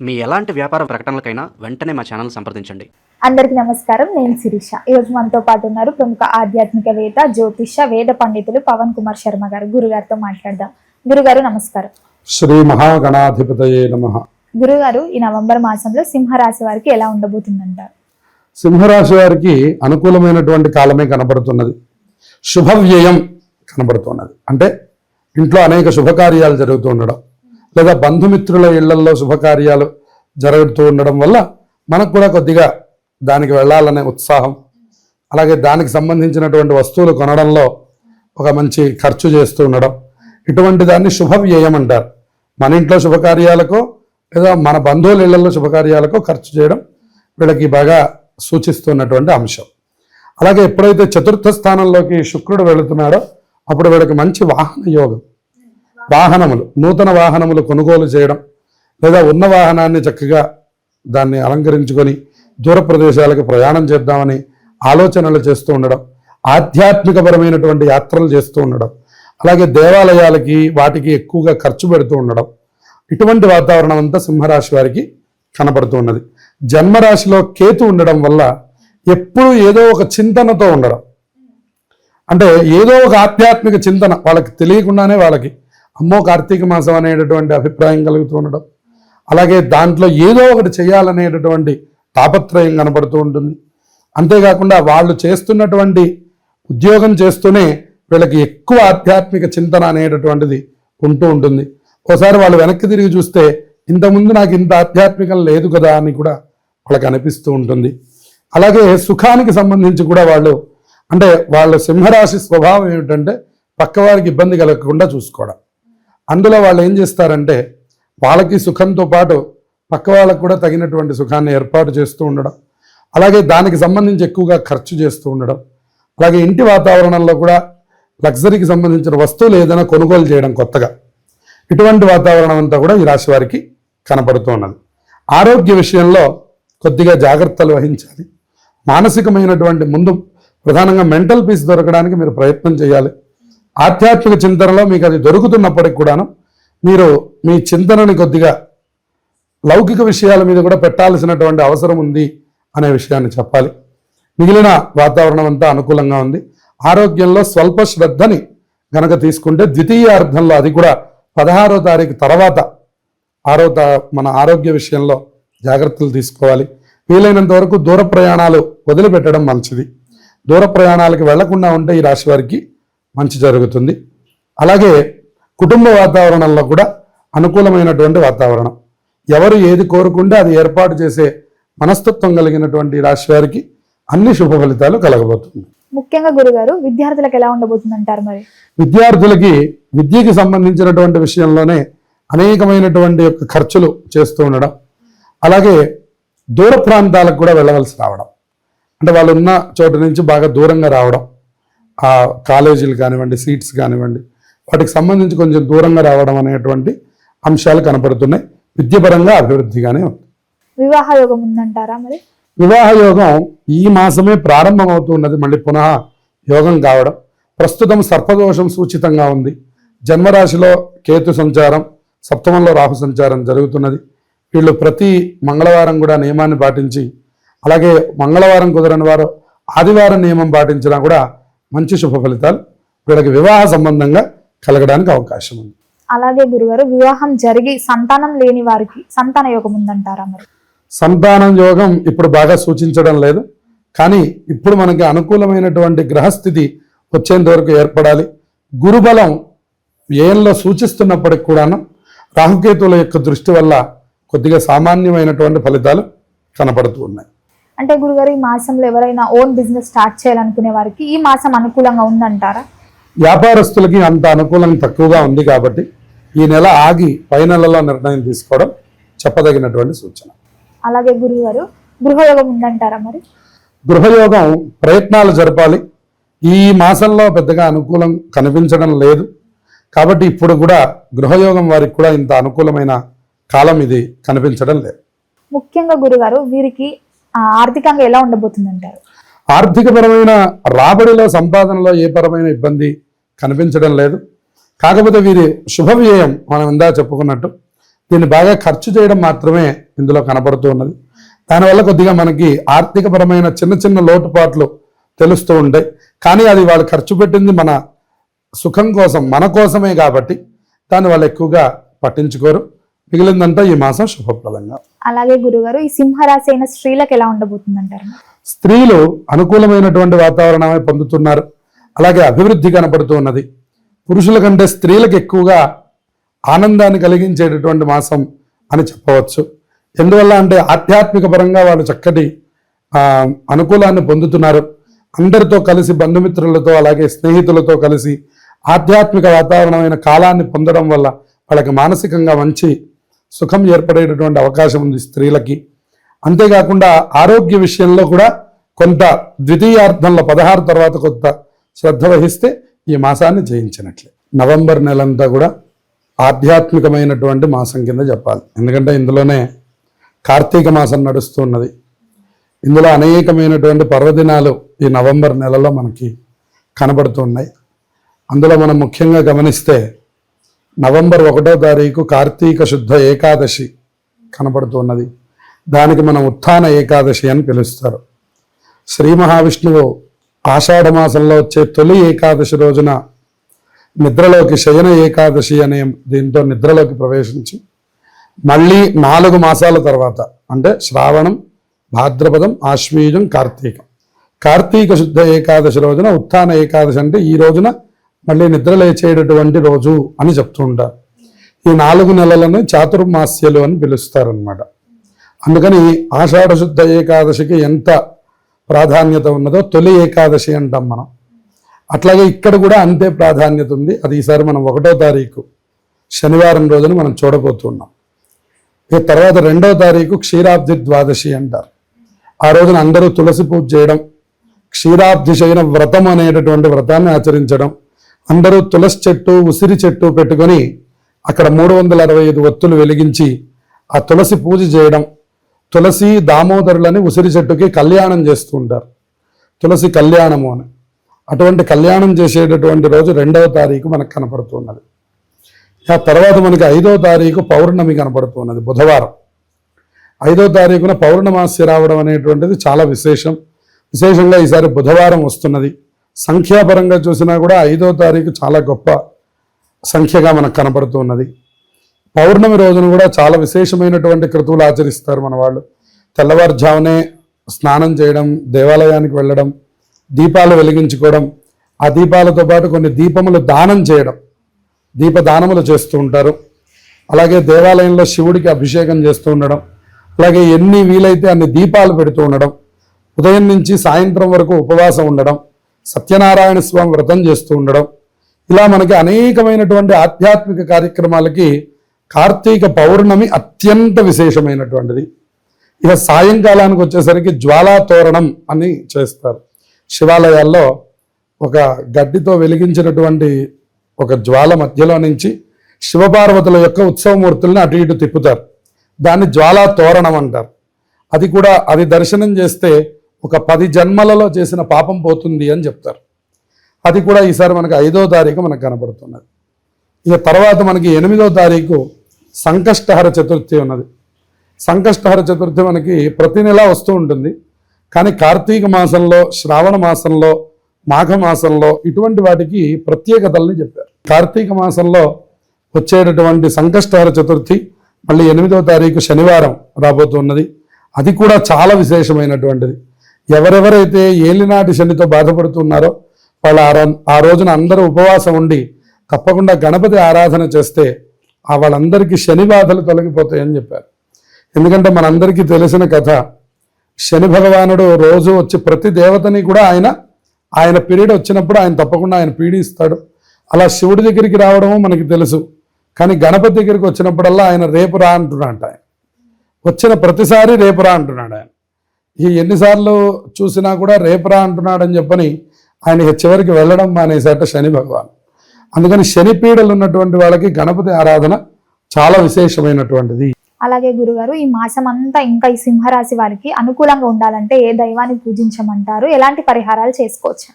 మీ ఎలాంటి వ్యాపార ప్రకటనలకైనా వెంటనే మా ఛానల్ సంప్రదించండి. అందరికీ నమస్కారం. నేను శిరీష. ఈరోజు మనతో పాటు ఉన్నారు ప్రముఖ ఆధ్యాత్మికవేత్త జ్యోతిష వేద పండితులు పవన్ కుమార్ శర్మ గారు. గురుగారితో మాట్లాడదాం. గురుగారు నమస్కారం. శ్రీ మహాగణాధిపతయే నమ. గురుగారు ఈ నవంబర్ మాసంలో సింహరాశి వారికి ఎలా ఉండబోతుందంటారు? సింహరాశి వారికి అనుకూలమైనటువంటి కాలమే కనబడుతున్నది. శుభ వ్యయం కనబడుతున్నది. అంటే ఇంట్లో అనేక శుభకార్యాలు జరుగుతూ ఉండడం. లేదా బంధుమిత్రుల ఇళ్ళలో శుభకార్యాలు జరుగుతూ ఉండడం వల్ల మనకు కూడా కొద్దిగా దానికి వెళ్ళాలనే ఉత్సాహం. అలాగే దానికి సంబంధించినటువంటి వస్తువులు కొనడంలో ఒక మంచి ఖర్చు చేస్తూ ఉండడం. ఇటువంటి దాన్ని శుభ వ్యయం అంటారు. మన ఇంట్లో శుభకార్యాలకో లేదా మన బంధువుల ఇళ్ళలో శుభకార్యాలకో ఖర్చు చేయడం వీళ్ళకి బాగా సూచిస్తున్నటువంటి అంశం. అలాగే ఎప్పుడైతే చతుర్థ స్థానంలోకి శుక్రుడు వెళుతున్నాడో అప్పుడు వీళ్ళకి మంచి వాహన యోగం. వాహనములు నూతన వాహనములు కొనుగోలు చేయడం లేదా ఉన్న వాహనాన్ని చక్కగా దాన్ని అలంకరించుకొని దూర ప్రదేశాలకు ప్రయాణం చేద్దామని ఆలోచనలు చేస్తూ ఉండడం ఆధ్యాత్మికపరమైనటువంటి యాత్రలు చేస్తూ ఉండడం అలాగే దేవాలయాలకి వాటికి ఎక్కువగా ఖర్చు పెడుతూ ఉండడం ఇటువంటి వాతావరణం అంతా సింహరాశి వారికి కనపడుతూ ఉన్నది. జన్మరాశిలో కేతు ఉండడం వల్ల ఎప్పుడూ ఏదో ఒక చింతనతో ఉండడం. అంటే ఏదో ఒక ఆధ్యాత్మిక చింతన వాళ్ళకి తెలియకుండానే వాళ్ళకి అమ్మో కార్తీక మాసం అనేటటువంటి అభిప్రాయం కలుగుతూ ఉండడం. అలాగే దాంట్లో ఏదో ఒకటి చేయాలనేటటువంటి తాపత్రయం కనపడుతూ ఉంటుంది. అంతేకాకుండా వాళ్ళు చేస్తున్నటువంటి ఉద్యోగం చేస్తూనే వీళ్ళకి ఎక్కువ ఆధ్యాత్మిక చింతన అనేటటువంటిది ఉంటూ ఉంటుంది. ఒకసారి వాళ్ళు వెనక్కి తిరిగి చూస్తే ఇంతకుముందు నాకు ఇంత ఆధ్యాత్మికం లేదు కదా అని కూడా వాళ్ళకి అనిపిస్తూ ఉంటుంది. అలాగే సుఖానికి సంబంధించి కూడా వాళ్ళు అంటే వాళ్ళ సింహరాశి స్వభావం ఏమిటంటే పక్కవారికి ఇబ్బంది కలగకుండా చూసుకోవడం. అందులో వాళ్ళు ఏం చేస్తారంటే వాళ్ళకి సుఖంతో పాటు పక్క వాళ్ళకు కూడా తగినటువంటి సుఖాన్ని ఏర్పాటు చేస్తూ ఉండడం అలాగే దానికి సంబంధించి ఎక్కువగా ఖర్చు చేస్తూ ఉండడం అలాగే ఇంటి వాతావరణంలో కూడా లగ్జరీకి సంబంధించిన వస్తువులు ఏదైనా కొనుగోలు చేయడం కొత్తగా. ఇటువంటి వాతావరణం అంతా కూడా ఈ రాశి వారికి కనపడుతూ ఉన్నది. ఆరోగ్య విషయంలో కొద్దిగా జాగ్రత్తలు వహించాలి. మానసికమైనటువంటి ముందు ప్రధానంగా మెంటల్ పీస్ దొరకడానికి మీరు ప్రయత్నం చేయాలి. ఆధ్యాత్మిక చింతనలో మీకు అది దొరుకుతున్నప్పటికి కూడాను మీరు మీ చింతనని కొద్దిగా లౌకిక విషయాల మీద కూడా పెట్టాల్సినటువంటి అవసరం ఉంది అనే విషయాన్ని చెప్పాలి. మిగిలిన వాతావరణం అంతా అనుకూలంగా ఉంది. ఆరోగ్యంలో స్వల్ప శ్రద్ధని గనక తీసుకుంటే ద్వితీయ అర్థంలో అది కూడా పదహారో తారీఖు తర్వాత ఆరో మన ఆరోగ్య విషయంలో జాగ్రత్తలు తీసుకోవాలి. వీలైనంత వరకు దూర ప్రయాణాలు వదిలిపెట్టడం మంచిది. దూర ప్రయాణాలకు వెళ్ళకుండా ఉంటే ఈ రాశి వారికి మంచి జరుగుతుంది. అలాగే కుటుంబ వాతావరణంలో కూడా అనుకూలమైనటువంటి వాతావరణం. ఎవరు ఏది కోరుకుంటే అది ఏర్పాటు చేసే మనస్తత్వం కలిగినటువంటి రాశి వారికి అన్ని శుభ ఫలితాలు కలగబోతుంది. ముఖ్యంగా గురుగారు విద్యార్థులకు ఎలా ఉండబోతుందంటారు మరి? విద్యార్థులకి విద్యకి సంబంధించినటువంటి విషయంలోనే అనేకమైనటువంటి యొక్క ఖర్చులు చేస్తూ ఉండడం అలాగే దూర ప్రాంతాలకు కూడా వెళ్ళవలసి రావడం. అంటే వాళ్ళు ఉన్న చోటు నుంచి బాగా దూరంగా రావడం ఆ కాలేజీలు కానివ్వండి సీట్స్ కానివ్వండి వాటికి సంబంధించి కొంచెం దూరంగా రావడం అనేటువంటి అంశాలు కనపడుతున్నాయి. విద్యపరంగా అభివృద్ధిగానే ఉంది. వివాహ యోగం ఉందంటారా మరి? వివాహ యోగం ఈ మాసమే ప్రారంభమవుతున్నది. మళ్ళీ పునః యోగం కావడం. ప్రస్తుతం సర్పదోషం సూచితంగా ఉంది. జన్మరాశిలో కేతు సంచారం సప్తమంలో రాహు సంచారం జరుగుతున్నది. వీళ్ళు ప్రతి మంగళవారం కూడా నియమాన్ని పాటించి అలాగే మంగళవారం కుదరని వారు ఆదివారం నియమం పాటించినా కూడా మంచి శుభ ఫలితాలు వీళ్ళకి వివాహ సంబంధంగా కలగడానికి అవకాశం ఉంది. అలాగే గురుగారు వివాహం జరిగి సంతానం లేని వారికి సంతాన యోగం ఉందంటారా మరి? సంతానం యోగం ఇప్పుడు బాగా సూచించడం లేదు. కానీ ఇప్పుడు మనకి అనుకూలమైనటువంటి గ్రహస్థితి వచ్చేంత వరకు ఏర్పడాలి. గురుబలం వ్యయంలో సూచిస్తున్నప్పటికి కూడాను రాహుకేతువుల యొక్క దృష్టి వల్ల కొద్దిగా సామాన్యమైనటువంటి ఫలితాలు కనపడుతూ ఉన్నాయి. అంటే గురుగారు ఈ మాసంలో ఎవరైనా ఓన్ బిజినెస్ స్టార్ట్ చేయాలనుకునే వారికి ఈ మాసం అనుకూలంగా ఉందంటారా? వ్యాపారస్తులకి అంత అనుకూలం తక్కువగా ఉంది కాబట్టి ఈ నెల ఆగి పై నెలలో నిర్ణయం తీసుకోవడం చెప్పదగినటువంటి సూచన. అలాగే గురుగారు గృహయోగం ఉందంటారా మరి? గృహయోగం ప్రయత్నాలు జరపాలి. ఈ మాసంలో పెద్దగా అనుకూలం కనిపించడం లేదు. కాబట్టి ఇప్పుడు కూడా గృహయోగం వారికి కూడా ఇంత అనుకూలమైన కాలం ఇది కనిపించడం లేదు. ముఖ్యంగా గురుగారు వీరికి ఆర్థికంగా ఎలా ఉండబోతుందంటారు? ఆర్థికపరమైన రాబడిలో సంపాదనలో ఏ పరమైన ఇబ్బంది కనిపించడం లేదు. కాకపోతే వీరి శుభ వ్యయం మనం ఇందా చెప్పుకున్నట్టు దీన్ని బాగా ఖర్చు చేయడం మాత్రమే ఇందులో కనపడుతూ ఉన్నది. దానివల్ల కొద్దిగా మనకి ఆర్థికపరమైన చిన్న చిన్న లోటుపాట్లు తెలుస్తూ ఉంటాయి. కానీ అది వాళ్ళు ఖర్చు పెట్టింది మన సుఖం కోసం మన కోసమే కాబట్టి దాన్ని వాళ్ళు ఎక్కువగా పట్టించుకోరు. మిగిలిందంతా ఈ మాసం శుభప్రదంగా. అలాగే గురుగారు ఈ సింహరాశి అయిన స్త్రీలకు ఎలా ఉండబోతుంది అంటారు స్త్రీలు అనుకూలమైనటువంటి వాతావరణమే పొందుతున్నారు. అలాగే అభివృద్ధి కనపడుతూ ఉన్నది. పురుషుల కంటే స్త్రీలకు ఎక్కువగా ఆనందాన్ని కలిగించేటటువంటి మాసం అని చెప్పవచ్చు. ఎందువల్ల అంటే ఆధ్యాత్మిక పరంగా వాళ్ళు చక్కటి ఆ, అనుకూలాన్ని పొందుతున్నారు. అందరితో కలిసి బంధుమిత్రులతో అలాగే స్నేహితులతో కలిసి ఆధ్యాత్మిక వాతావరణమైన కాలాన్ని పొందడం వల్ల వాళ్ళకి మానసికంగా మంచి సుఖం ఏర్పడేటటువంటి అవకాశం ఉంది స్త్రీలకి. అంతేకాకుండా ఆరోగ్య విషయంలో కూడా కొంత ద్వితీయార్థంలో పదహారు తర్వాత కొంత శ్రద్ధ వహిస్తే ఈ మాసాన్ని జయించినట్లే. నవంబర్ నెలంతా కూడా ఆధ్యాత్మికమైనటువంటి మాసం కింద చెప్పాలి ఎందుకంటే ఇందులోనే కార్తీక మాసం నడుస్తున్నది ఇందులో అనేకమైనటువంటి పర్వదినాలు ఈ నవంబర్ నెలలో మనకి కనబడుతున్నాయి అందులో మనం ముఖ్యంగా గమనిస్తే నవంబర్ ఒకటో తారీఖు కార్తీక శుద్ధ ఏకాదశి కనబడుతున్నది. దానికి మనం ఉత్థాన ఏకాదశి అని పిలుస్తారు. శ్రీ మహావిష్ణువు ఆషాఢ మాసంలో వచ్చే తొలి ఏకాదశి రోజున నిద్రలోకి శయన ఏకాదశి అనే దీంతో నిద్రలోకి ప్రవేశించి మళ్ళీ నాలుగు మాసాల తర్వాత అంటే శ్రావణం భాద్రపదం ఆశ్వీజం కార్తీకం. కార్తీక శుద్ధ ఏకాదశి రోజున ఉత్థాన ఏకాదశి అంటే ఈ రోజున మళ్ళీ నిద్రలేచేటటువంటి రోజు అని చెప్తుంటారు ఈ నాలుగు నెలలను చాతుర్మాస్యలు అని పిలుస్తారనమాట అందుకని ఆషాఢ శుద్ధ ఏకాదశికి ఎంత ప్రాధాన్యత ఉన్నదో తొలి ఏకాదశి అంటాం మనం. అట్లాగే ఇక్కడ కూడా అంతే ప్రాధాన్యత ఉంది. అది ఈసారి మనం ఒకటో తారీఖు శనివారం రోజున మనం చూడబోతున్నాం. ఇక తర్వాత రెండో తారీఖు క్షీరాబ్ది ద్వాదశి అంటారు. ఆ రోజున అందరూ తులసి పూజ చేయడం క్షీరాబ్ది శయన వ్రతం అనేటటువంటి వ్రతాన్ని ఆచరించడం అందరూ తులసి చెట్టు ఉసిరి చెట్టు పెట్టుకొని అక్కడ మూడు వందల అరవై ఐదు ఒత్తులు వెలిగించి ఆ తులసి పూజ చేయడం తులసి దామోదరులని ఉసిరి చెట్టుకి కళ్యాణం చేస్తూ ఉంటారు. తులసి కళ్యాణము అని. అటువంటి కళ్యాణం చేసేటటువంటి రోజు రెండవ తారీఖు మనకు కనపడుతున్నది. ఆ తర్వాత మనకి ఐదో తారీఖు పౌర్ణమి కనపడుతున్నది బుధవారం. ఐదో తారీఖున పౌర్ణమాసి రావడం అనేటువంటిది చాలా విశేషం. విశేషంగా ఈసారి బుధవారం వస్తున్నది. సంఖ్యాపరంగా చూసినా కూడా ఐదో తారీఖు చాలా గొప్ప సంఖ్యగా మనకు కనపడుతున్నది పౌర్ణమి రోజున కూడా చాలా విశేషమైనటువంటి క్రతువులు ఆచరిస్తారు మన వాళ్ళు. తెల్లవారుజామునే స్నానం చేయడం దేవాలయానికి వెళ్ళడం దీపాలు వెలిగించుకోవడం ఆ దీపాలతో పాటు కొన్ని దీపములు దానం చేయడం దీపదానములు చేస్తూ ఉంటారు. అలాగే దేవాలయంలో శివుడికి అభిషేకం చేస్తూ ఉండడం అలాగే ఎన్ని వీలైతే అన్ని దీపాలు పెడుతూ ఉండడం ఉదయం నుంచి సాయంత్రం వరకు ఉపవాసం ఉండడం సత్యనారాయణ స్వామి వ్రతం చేస్తూ ఉండడం. ఇలా మనకి అనేకమైనటువంటి ఆధ్యాత్మిక కార్యక్రమాలకి కార్తీక పౌర్ణమి అత్యంత విశేషమైనటువంటిది. ఇక సాయంకాలానికి వచ్చేసరికి జ్వాలా తోరణం అని చేస్తారు. శివాలయాల్లో ఒక గడ్డితో వెలిగించినటువంటి ఒక జ్వాల మధ్యలో నుంచి శివపార్వతుల యొక్క ఉత్సవమూర్తుల్ని అటు ఇటు తిప్పుతారు. దాన్ని జ్వాలా తోరణం అంటారు. అది కూడా అది దర్శనం చేస్తే ఒక పది జన్మలలో చేసిన పాపం పోతుంది అని చెప్తారు. అది కూడా ఈసారి మనకి ఐదో తారీఖు మనకు కనపడుతున్నది ఇక తర్వాత మనకి ఎనిమిదో తారీఖు సంకష్టహర చతుర్థి ఉన్నది. సంకష్టహర చతుర్థి మనకి ప్రతి నెల వస్తూ ఉంటుంది. కానీ కార్తీక మాసంలో శ్రావణ మాసంలో మాఘ మాసంలో ఇటువంటి వాటికి ప్రత్యేకతల్ని చెప్పారు. కార్తీక మాసంలో వచ్చేటటువంటి సంకష్టహర చతుర్థి మళ్ళీ ఎనిమిదో తారీఖు శనివారం రాబోతున్నది. అది కూడా చాలా విశేషమైనటువంటిది. ఎవరెవరైతే ఏలినాటి శనితో బాధపడుతున్నారో వాళ్ళు ఆ రో- ఆ రోజున అందరూ ఉపవాసం ఉండి తప్పకుండా గణపతి ఆరాధన చేస్తే ఆ వాళ్ళందరికీ శని బాధలు తొలగిపోతాయని చెప్పారు. ఎందుకంటే మనందరికీ తెలిసిన కథ శని భగవానుడు రోజు వచ్చి ప్రతి దేవతని కూడా ఆయన ఆయన పీరియడ్ వచ్చినప్పుడు ఆయన తప్పకుండా ఆయన పీడిస్తాడు. అలా శివుడి దగ్గరికి రావడము మనకి తెలుసు. కానీ గణపతి దగ్గరికి వచ్చినప్పుడల్లా ఆయన రేపు రా అంటున్నాడు ఆయన. వచ్చిన ప్రతిసారి రేపు రా అంటున్నాడు ఆయన. ఈ ఎన్నిసార్లు చూసినా కూడా రేపు రా అంటున్నాడని చెప్పని ఆయన చివరికి వెళ్ళడం మానేసేట శని భగవాన్. అందుకని శని పీడలు ఉన్నటువంటి వాళ్ళకి గణపతి ఆరాధన చాలా విశేషమైనటువంటిది. అలాగే గురుగారు ఈ మాసం అంతా ఇంకా ఈ సింహరాశి వారికి అనుకూలంగా ఉండాలంటే ఏ దైవాన్ని పూజించమంటారు? ఎలాంటి పరిహారాలు చేసుకోవచ్చు?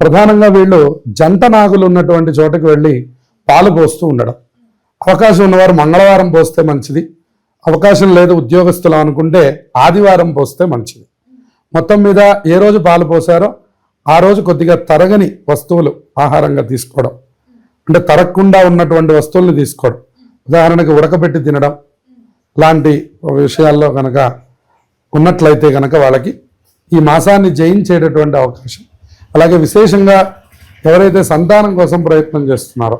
ప్రధానంగా వీళ్ళు జంట నాగులు ఉన్నటువంటి చోటకి వెళ్ళి పాలు పోస్తూ ఉండడం. అవకాశం ఉన్నవారు మంగళవారం పోస్తే మంచిది. అవకాశం లేదు ఉద్యోగస్తులు అనుకుంటే ఆదివారం పోస్తే మంచిది. మొత్తం మీద ఏ రోజు పాలు పోసారో ఆ రోజు కొద్దిగా తరగని వస్తువులు ఆహారంగా తీసుకోవడం. అంటే తరగకుండా ఉన్నటువంటి వస్తువుల్ని తీసుకోవడం. ఉదాహరణకి ఉడకబెట్టి తినడం లాంటి విషయాల్లో కనుక ఉన్నట్లయితే కనుక వాళ్ళకి ఈ మాసాన్ని జయించేటటువంటి అవకాశం. అలాగే విశేషంగా ఎవరైతే సంతానం కోసం ప్రయత్నం చేస్తున్నారో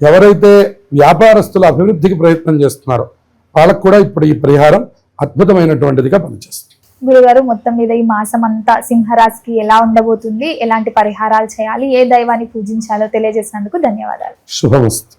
ఎవరైతే వ్యాపారస్తుల అభివృద్ధికి ప్రయత్నం చేస్తున్నారో వాళ్ళకు కూడా ఇప్పుడు ఈ పరిహారం అద్భుతమైనటువంటిదిగా పనిచేస్తుంది. గురుగారు మొత్తం మీద ఈ మాసం అంతా సింహరాశికి ఎలా ఉండబోతుంది? ఎలాంటి పరిహారాలు చేయాలి? ఏ దైవాన్ని పూజించాలో తెలియజేసినందుకు ధన్యవాదాలు. శుభమస్తు.